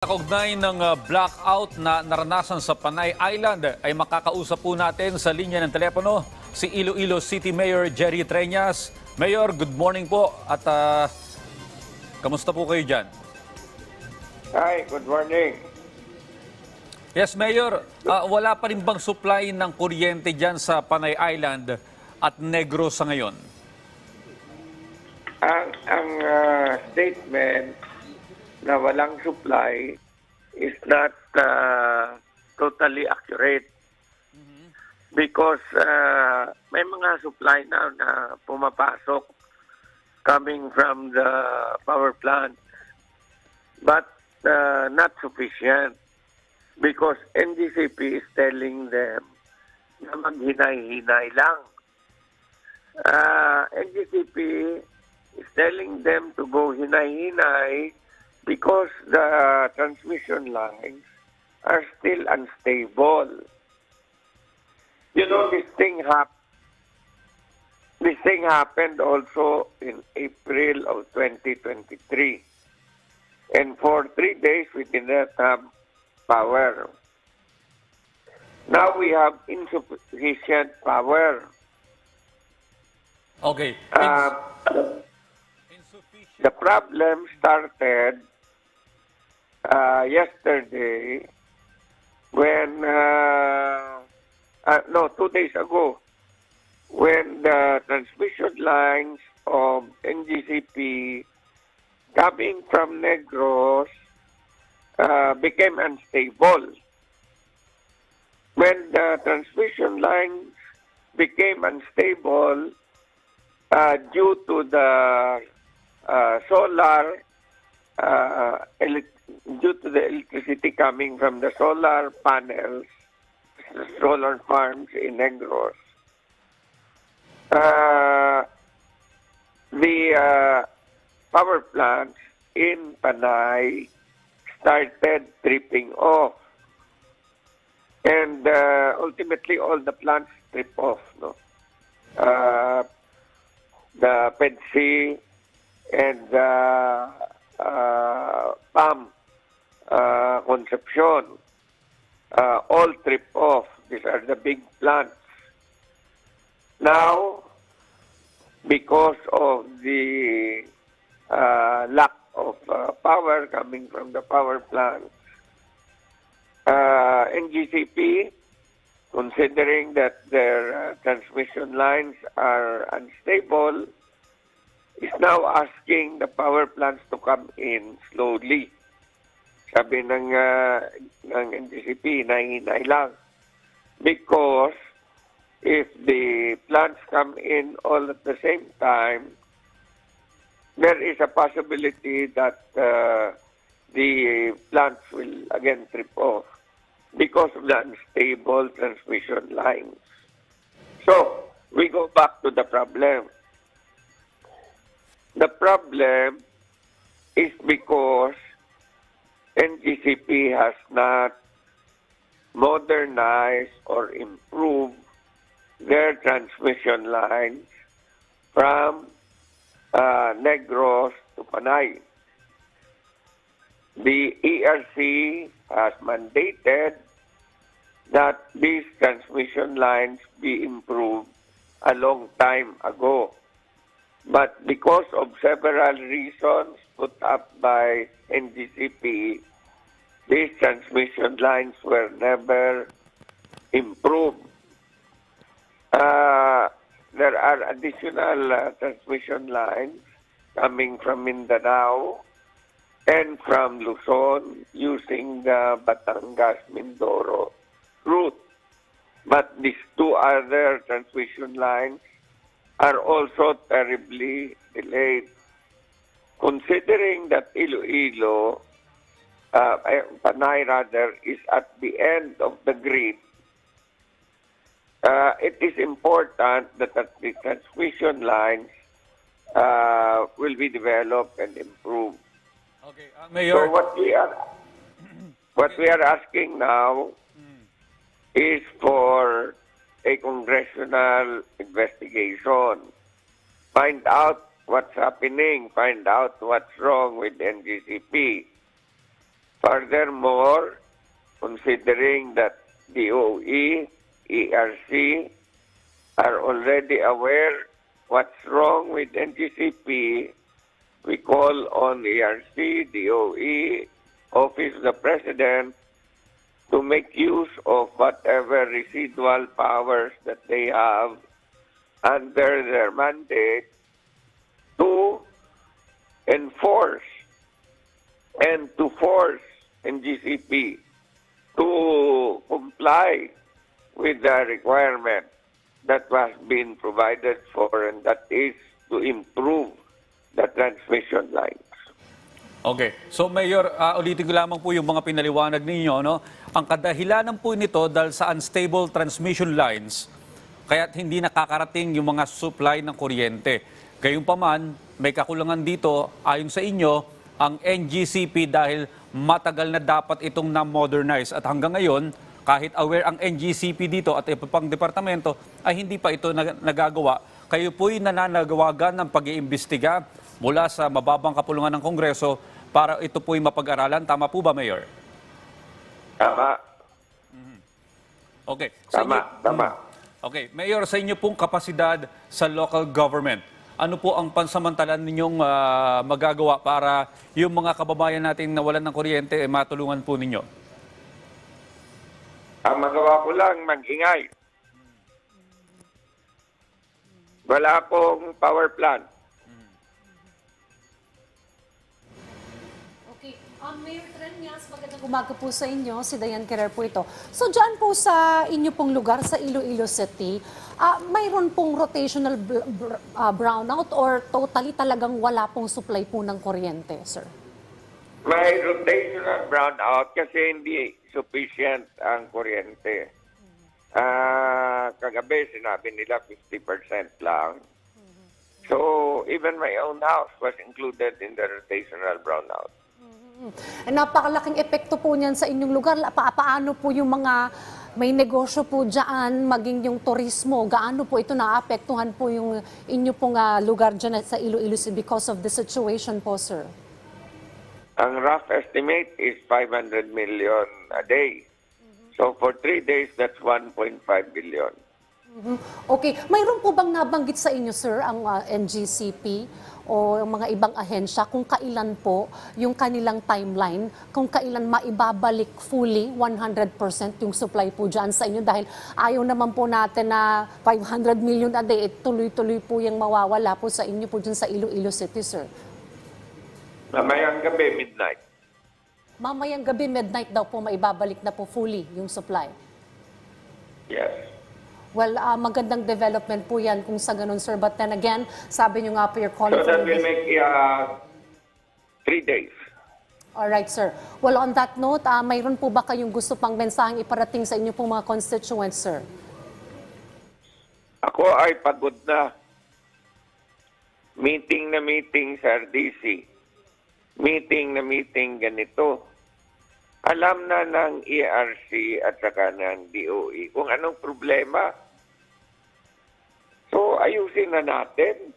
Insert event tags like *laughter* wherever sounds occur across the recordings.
Kaugnay ng uh, blackout na naranasan sa Panay Island ay makakausap po natin sa linya ng telepono si Iloilo City Mayor Jerry Treñas. Mayor, good morning po at uh, kamusta po kayo dyan? Hi, good morning. Yes, Mayor, uh, wala pa rin bang supply ng kuryente dyan sa Panay Island at Negros sa ngayon? Ang, ang ah, statement na walang supply is not ah, totally accurate. Because ah, may mga supply now na pumapasok coming from the power plant. But ah, not sufficient. Because NGCP is telling them na maghinay-hinay lang. uh, NGCP is telling them to go hinay-hinay because the transmission lines are still unstable. You know, this thing hap- this thing happened also in April of 2023. And for three days, we did not have power. Now we have insufficient power. Okay. Uh, Insufficient. The problem started uh, yesterday when, uh, uh, no, two days ago, when the transmission lines of NGCP coming from Negros uh, became unstable. When the transmission lines became unstable uh, due to the uh, solar uh, elec- due to the electricity coming from the solar panels, solar farms in Negros. Uh, the uh, power plants in Panay started tripping off. And uh, ultimately, all the plants trip off. No? Uh, the PEDC and the uh, PAM uh, Concepcion uh, all trip off. These are the big plants. Now, because of the uh, lack of uh, power coming from the power plants, uh, NGCP, considering that their uh, transmission lines are unstable, is now asking the power plants to come in slowly. Sabi ng, uh, ng NGCP, nahinay lang. Because if the plants come in all at the same time, there is a possibility that uh, the plants will again trip off because of the unstable transmission lines. So, we go back to the problem. The problem is because NGCP has not modernized or improved their transmission lines from uh, Negros to Panay. The ERC has mandated that these transmission lines be improved a long time ago. But because of several reasons put up by NGCP, these transmission lines were never improved. Uh, there are additional uh, transmission lines coming from Mindanao and from Luzon using the Batangas-Mindoro route. But these two other transmission lines are also terribly delayed. Considering that Iloilo, uh, eh, Panay rather, is at the end of the grid, uh, it is important that the transmission lines uh, will be developed and improved. Okay, uh, So Mayor. what we are *clears throat* what we are asking now is for a congressional investigation. Find out what's happening, find out what's wrong with NGCP. Furthermore, considering that DOE, ERC are already aware what's wrong with NGCP, we call on ERC, DOE, Office of the President to make use of whatever residual powers that they have under their mandate to enforce and to force NGCP to comply with the requirement that was being provided for and that is to improve the transmission lines. Okay. So Mayor, ah, ulitin ko lamang po yung mga pinaliwanag ninyo. No? Ang kadahilanan po nito dahil sa unstable transmission lines, kaya't hindi nakakarating yung mga supply ng kuryente. Gayunpaman, may kakulangan dito ayon sa inyo ang NGCP dahil matagal na dapat itong na-modernize at hanggang ngayon kahit aware ang NGCP dito at iba pang departamento ay hindi pa ito nag- nagagawa. Kayo po'y nananagawagan ng pag-iimbestiga mula sa mababang kapulungan ng Kongreso para ito po'y mapag-aralan. Tama po ba, Mayor? Tama, Okay. Sa tama, inyo- tama. Okay, Mayor, sa inyo pong kapasidad sa local government, ano po ang pansamantalan ninyong ah, magagawa para yung mga kababayan natin na walan ng kuryente, eh, matulungan po ninyo? Ang magawa ko lang, mag-ingay. Wala pong power plant. Um, Mayor Trenyas, magandang umaga po sa inyo. Si Dayan Kerer po ito. So dyan po sa inyo pong lugar, sa Iloilo City, ah, mayroon pong rotational ah, brownout or totally talagang wala pong supply po ng kuryente, sir? May rotational brownout kasi hindi sufficient ang kuryente. Ah, kagabi sinabi nila 50% lang. So, even my own house was included in the rotational brownout. Eh, napakalaking epekto po niyan sa inyong lugar. Pa paano po yung mga may negosyo po dyan, maging yung turismo, gaano po ito naapektuhan po yung inyo pong ah, lugar dyan sa Iloilo because of the situation po, sir? Ang rough estimate is 500 million a day. So, for three days, that's 1.5 billion. Mhm. Okay. Mayroon po bang nabanggit sa inyo, sir, ang ah, NGCP o ang mga ibang ahensya kung kailan po yung kanilang timeline, kung kailan maibabalik fully 100% yung supply po dyan sa inyo dahil ayaw naman po natin na 500 million a day, eh, tuloy-tuloy po yung mawawala po sa inyo po dyan sa Iloilo City, sir. Mamayang gabi, midnight. Mamayang gabi, midnight daw po maibabalik na po fully yung supply. Yes. Well, ah, magandang development po yan kung sa ganun, sir. But then again, sabi nyo nga po, you're calling So, for... that will make uh, three days. Alright, sir. Well, on that note, ah, mayroon po ba kayong gusto pang mensaheng iparating sa inyo pong mga constituents, sir? Ako ay pagod na. Meeting na meeting sa RDC. Meeting na meeting ganito. Alam na ng ERC at saka ng DOE kung anong problema. So, ayusin na natin.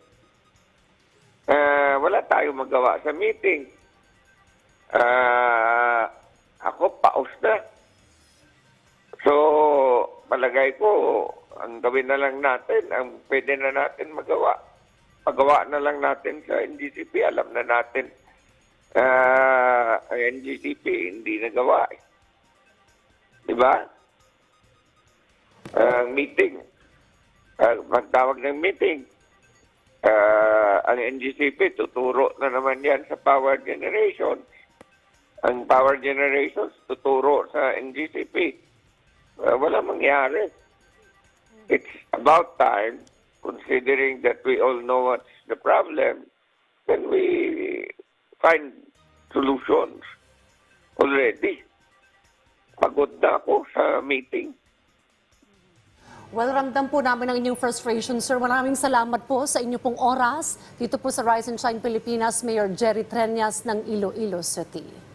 Ah, wala tayong magawa sa meeting. Ah, ako paus na. So, palagay ko, ang gawin na lang natin, ang pwede na natin magawa. Pagawa na lang natin sa NGCP. Alam na natin, ah, ang NGCP hindi nagawa. Eh. Di ba? Ang meeting, ah, magtawag ng meeting, ah, ang NGCP tuturo na naman yan sa power generation. Ang power generations tuturo sa NGCP. Uh, wala mangyari. It's about time, considering that we all know what's the problem, then we find solutions already. Pagod na ako sa meeting. Well, ramdam po namin ang inyong frustration, sir. Maraming salamat po sa inyo pong oras. Dito po sa Rise and Shine Pilipinas, Mayor Jerry Trenyas ng Iloilo City.